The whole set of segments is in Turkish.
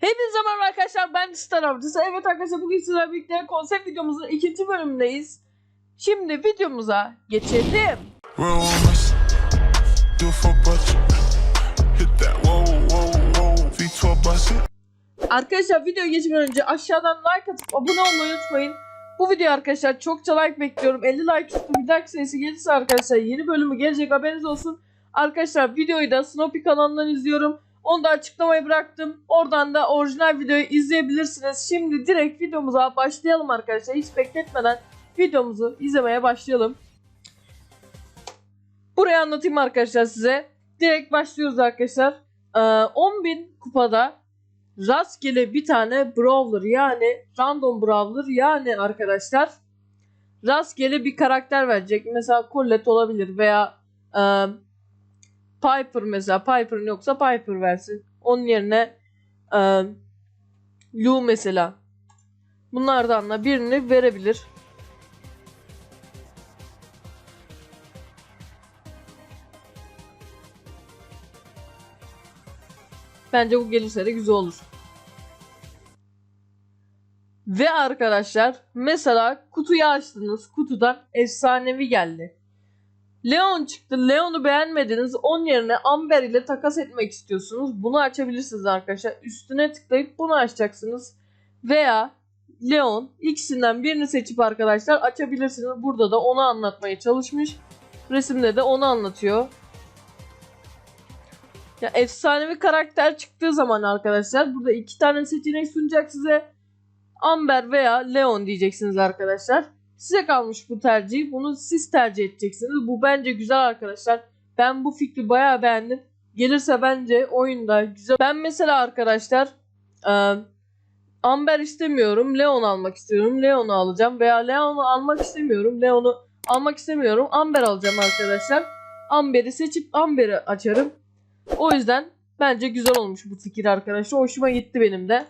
Hepinize merhaba arkadaşlar ben Star Avcısı. Evet arkadaşlar bugün sizlerle birlikte konsept videomuzun ikinci bölümündeyiz. Şimdi videomuza geçelim. Real ones, do for budget. Hit that, whoa, whoa, whoa. V12 bust it. Arkadaşlar videoya geçmeden önce aşağıdan like atıp abone olmayı unutmayın. Bu video arkadaşlar çokça like bekliyorum. 50 like üstü bir dahaki sayısı gelirse arkadaşlar yeni bölümü gelecek haberiniz olsun. Arkadaşlar videoyu da Snoopy kanalından izliyorum. Onu da açıklamaya bıraktım. Oradan da orijinal videoyu izleyebilirsiniz. Şimdi direkt videomuza başlayalım arkadaşlar. Hiç bekletmeden videomuzu izlemeye başlayalım. Burayı anlatayım arkadaşlar size. Direkt başlıyoruz arkadaşlar. Ee, 10.000 kupada rastgele bir tane brawler yani random brawler yani arkadaşlar rastgele bir karakter verecek. Mesela Colette olabilir veya e, Piper mesela Piper'ın yoksa Piper versin. Onun yerine e, Lu mesela. Bunlardan da birini verebilir. Bence bu gelirse de güzel olur. Ve arkadaşlar mesela kutuyu açtınız. Kutudan efsanevi geldi. Leon çıktı. Leon'u beğenmediniz. Onun yerine Amber ile takas etmek istiyorsunuz. Bunu açabilirsiniz arkadaşlar. Üstüne tıklayıp bunu açacaksınız. Veya Leon ikisinden birini seçip arkadaşlar açabilirsiniz. Burada da onu anlatmaya çalışmış. Resimde de onu anlatıyor. Ya efsanevi karakter çıktığı zaman arkadaşlar burada iki tane seçenek sunacak size. Amber veya Leon diyeceksiniz arkadaşlar. Size kalmış bu tercih. Bunu siz tercih edeceksiniz. Bu bence güzel arkadaşlar. Ben bu fikri bayağı beğendim. Gelirse bence oyunda güzel. Ben mesela arkadaşlar e, Amber istemiyorum. Leon almak istiyorum. Leon'u alacağım. Veya Leon'u almak istemiyorum. Leon'u almak istemiyorum. Amber alacağım arkadaşlar. Amber'i seçip Amber'i açarım. O yüzden bence güzel olmuş bu fikir arkadaşlar. Hoşuma gitti benim de.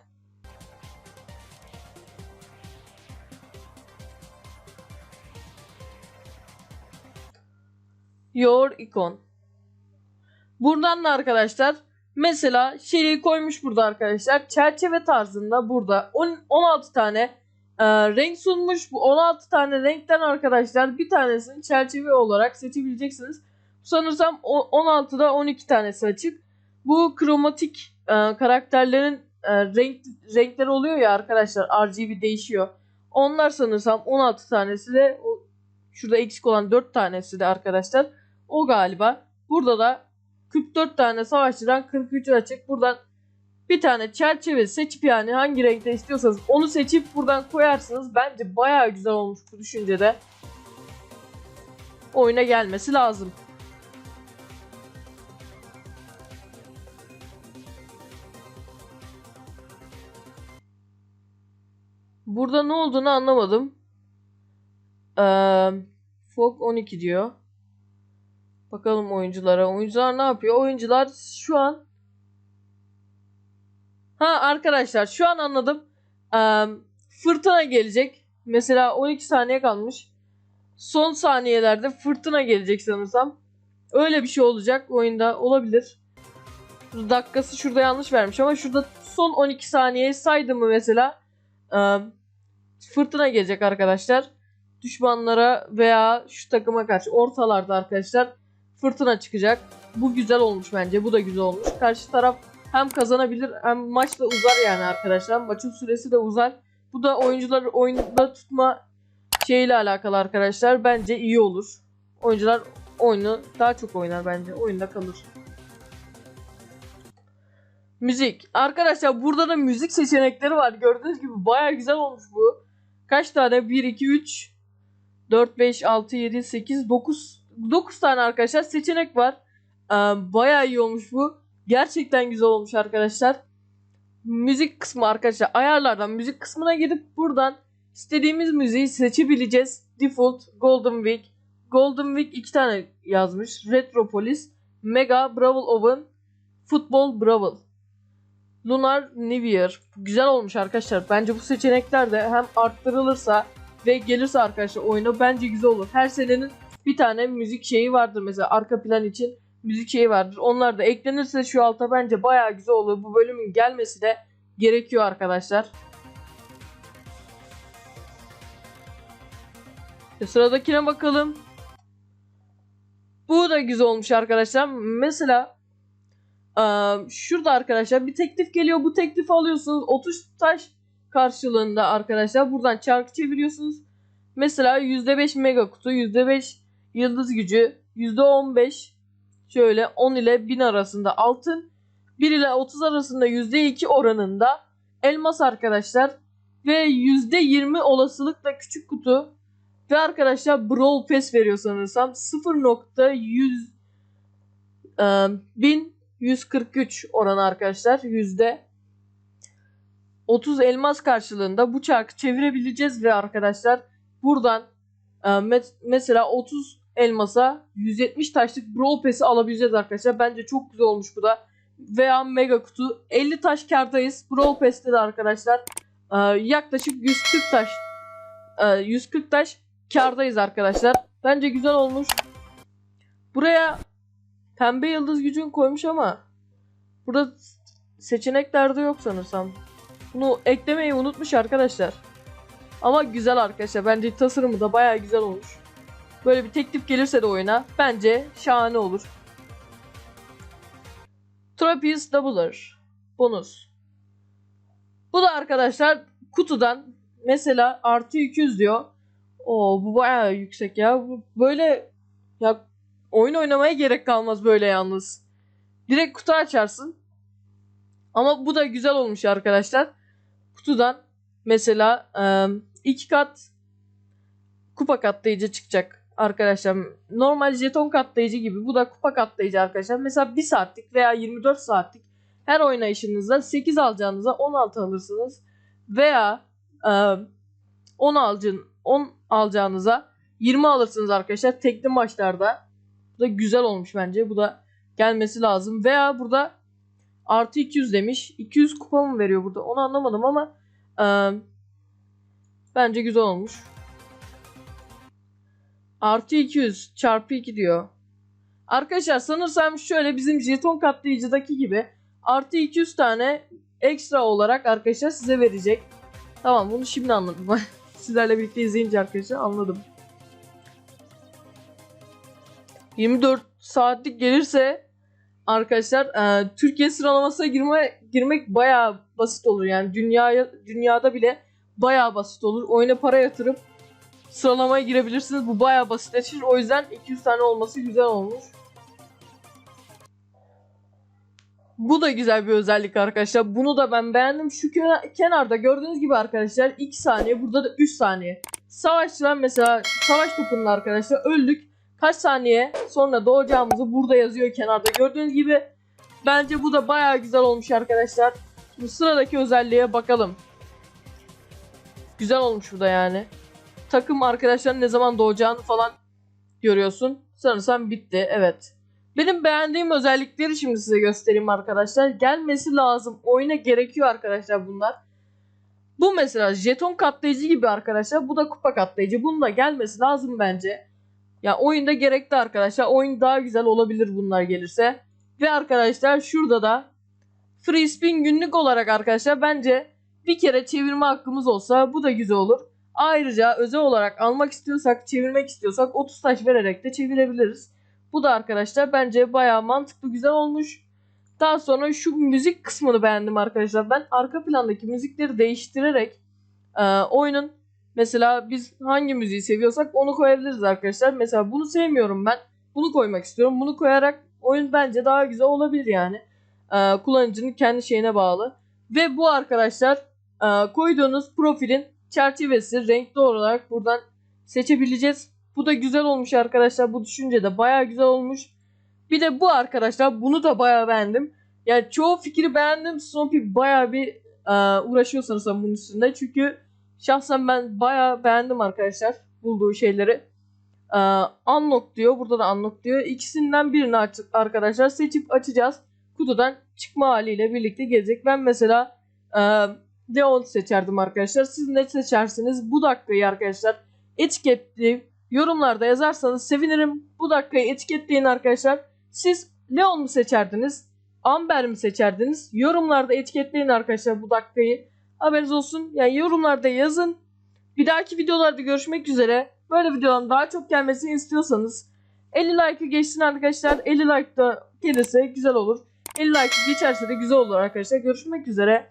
Your icon. Buradan da arkadaşlar mesela şeyi koymuş burada arkadaşlar. Çerçeve tarzında burada 10, 16 tane e, renk sunmuş. Bu 16 tane renkten arkadaşlar bir tanesini çerçeve olarak seçebileceksiniz. Sanırsam o- 16'da 12 tanesi açık. Bu kromatik e, karakterlerin e, renk renkleri oluyor ya arkadaşlar RGB değişiyor. Onlar sanırsam 16 tanesi de şurada eksik olan 4 tanesi de arkadaşlar o galiba. Burada da 44 tane savaşçıdan 43 açık. Buradan bir tane çerçeve seçip yani hangi renkte istiyorsanız onu seçip buradan koyarsınız. Bence bayağı güzel olmuş bu düşüncede. Oyuna gelmesi lazım. Burada ne olduğunu anlamadım. Ee, Fog 12 diyor. Bakalım oyunculara. Oyuncular ne yapıyor? Oyuncular şu an Ha arkadaşlar şu an anladım. Ee, fırtına gelecek. Mesela 12 saniye kalmış. Son saniyelerde fırtına gelecek sanırsam. Öyle bir şey olacak oyunda olabilir. Dakikası şurada yanlış vermiş ama şurada son 12 saniyeyi saydım mı mesela e, fırtına gelecek arkadaşlar. Düşmanlara veya şu takıma karşı ortalarda arkadaşlar fırtına çıkacak. Bu güzel olmuş bence. Bu da güzel olmuş. Karşı taraf hem kazanabilir hem maç da uzar yani arkadaşlar. Maçın süresi de uzar. Bu da oyuncuları oyunda tutma şeyiyle alakalı arkadaşlar. Bence iyi olur. Oyuncular oyunu daha çok oynar bence. Oyunda kalır. Müzik. Arkadaşlar burada da müzik seçenekleri var. Gördüğünüz gibi baya güzel olmuş bu. Kaç tane? 1, 2, 3, 4, 5, 6, 7, 8, 9. 9 tane arkadaşlar seçenek var. Ee, baya iyi olmuş bu. Gerçekten güzel olmuş arkadaşlar. Müzik kısmı arkadaşlar. Ayarlardan müzik kısmına gidip buradan istediğimiz müziği seçebileceğiz. Default, Golden Week. Golden Week 2 tane yazmış. Retropolis, Mega, Brawl Oven, Football Brawl. Lunar New Year. Güzel olmuş arkadaşlar. Bence bu seçenekler de hem arttırılırsa ve gelirse arkadaşlar oyuna bence güzel olur. Her senenin bir tane müzik şeyi vardır mesela arka plan için müzik şeyi vardır. Onlar da eklenirse şu alta bence bayağı güzel olur. Bu bölümün gelmesi de gerekiyor arkadaşlar. E, Sıradakine bakalım. Bu da güzel olmuş arkadaşlar. Mesela eee, şurada arkadaşlar bir teklif geliyor. Bu teklifi alıyorsunuz. 30 taş karşılığında arkadaşlar buradan çarkı çeviriyorsunuz. Mesela %5 mega kutu, %5 yıldız gücü, %15 şöyle 10 ile 1000 arasında altın, 1 ile 30 arasında %2 oranında elmas arkadaşlar ve %20 olasılıkla küçük kutu. Ve arkadaşlar Brawl Pass veriyor sanırsam 0.100 e, 1143 oranı arkadaşlar yüzde 30 elmas karşılığında bu çarkı çevirebileceğiz. Ve arkadaşlar buradan e, mesela 30 elmasa 170 taşlık Brawl Pass'i alabileceğiz arkadaşlar. Bence çok güzel olmuş bu da. Veya mega kutu 50 taş kardayız. Brawl Pass'te de arkadaşlar e, yaklaşık 140 taş e, 140 taş kardayız arkadaşlar. Bence güzel olmuş. Buraya pembe yıldız gücün koymuş ama burada seçeneklerde yok sanırsam. Bunu eklemeyi unutmuş arkadaşlar. Ama güzel arkadaşlar. Bence tasarımı da bayağı güzel olmuş. Böyle bir teklif gelirse de oyuna bence şahane olur. Trapeeze Doubler. Bonus. Bu da arkadaşlar kutudan mesela artı 200 diyor. Oo bu bayağı yüksek ya. Böyle ya oyun oynamaya gerek kalmaz böyle yalnız. Direkt kutu açarsın. Ama bu da güzel olmuş arkadaşlar. Kutudan mesela e, iki kat kupa katlayıcı çıkacak arkadaşlar. Normal jeton katlayıcı gibi. Bu da kupa katlayıcı arkadaşlar. Mesela 1 saatlik veya 24 saatlik her oynayışınızda 8 alacağınıza 16 alırsınız. Veya e, 10 alacağın 10 alacağınıza 20 alırsınız arkadaşlar tekli maçlarda. Bu da güzel olmuş bence. Bu da gelmesi lazım. Veya burada artı 200 demiş. 200 kupa mı veriyor burada? Onu anlamadım ama e, bence güzel olmuş. Artı 200 çarpı 2 diyor. Arkadaşlar sanırsam şöyle bizim jeton katlayıcıdaki gibi artı 200 tane ekstra olarak arkadaşlar size verecek. Tamam bunu şimdi anladım. Sizlerle birlikte izleyince arkadaşlar anladım. 24 saatlik gelirse arkadaşlar e, Türkiye sıralamasına girme girmek bayağı basit olur yani dünyaya dünyada bile bayağı basit olur. Oyuna para yatırıp sıralamaya girebilirsiniz. Bu bayağı basitleşir. O yüzden 200 tane olması güzel olmuş. Bu da güzel bir özellik arkadaşlar. Bunu da ben beğendim. Şu kena- kenarda gördüğünüz gibi arkadaşlar 2 saniye. Burada da 3 saniye. Savaşçılar mesela savaş topunda arkadaşlar öldük. Kaç saniye sonra doğacağımızı burada yazıyor kenarda. Gördüğünüz gibi bence bu da bayağı güzel olmuş arkadaşlar. Şimdi sıradaki özelliğe bakalım. Güzel olmuş bu da yani. Takım arkadaşların ne zaman doğacağını falan görüyorsun. Sanırsam bitti. Evet. Benim beğendiğim özellikleri şimdi size göstereyim arkadaşlar. Gelmesi lazım. Oyuna gerekiyor arkadaşlar bunlar. Bu mesela jeton katlayıcı gibi arkadaşlar. Bu da kupa katlayıcı. Bunun da gelmesi lazım bence. Ya oyunda gerekli arkadaşlar. Oyun daha güzel olabilir bunlar gelirse. Ve arkadaşlar şurada da free spin günlük olarak arkadaşlar bence bir kere çevirme hakkımız olsa bu da güzel olur. Ayrıca özel olarak almak istiyorsak, çevirmek istiyorsak 30 taş vererek de çevirebiliriz. Bu da arkadaşlar bence bayağı mantıklı, güzel olmuş. Daha sonra şu müzik kısmını beğendim arkadaşlar. Ben arka plandaki müzikleri değiştirerek e, oyunun mesela biz hangi müziği seviyorsak onu koyabiliriz arkadaşlar. Mesela bunu sevmiyorum ben. Bunu koymak istiyorum. Bunu koyarak oyun bence daha güzel olabilir yani. E, kullanıcının kendi şeyine bağlı. Ve bu arkadaşlar e, koyduğunuz profilin çerçevesi renkli olarak buradan seçebileceğiz. Bu da güzel olmuş arkadaşlar. Bu düşünce de baya güzel olmuş. Bir de bu arkadaşlar bunu da baya beğendim. Yani çoğu fikri beğendim. Snoopy baya bir e, uğraşıyor bunun üstünde. Çünkü şahsen ben baya beğendim arkadaşlar bulduğu şeyleri. E, unlock diyor. Burada da unlock diyor. İkisinden birini aç arkadaşlar seçip açacağız. Kutudan çıkma haliyle birlikte gelecek. Ben mesela e, Leon seçerdim arkadaşlar. Siz ne seçersiniz? Bu dakikayı arkadaşlar etiketleyip yorumlarda yazarsanız sevinirim. Bu dakikayı etiketleyin arkadaşlar. Siz Leon mu seçerdiniz? Amber mi seçerdiniz? Yorumlarda etiketleyin arkadaşlar bu dakikayı. Haberiniz olsun. Yani yorumlarda yazın. Bir dahaki videolarda görüşmek üzere. Böyle videoların daha çok gelmesini istiyorsanız 50 like'ı geçsin arkadaşlar. 50 like da gelirse güzel olur. 50 like geçerse de güzel olur arkadaşlar. Görüşmek üzere.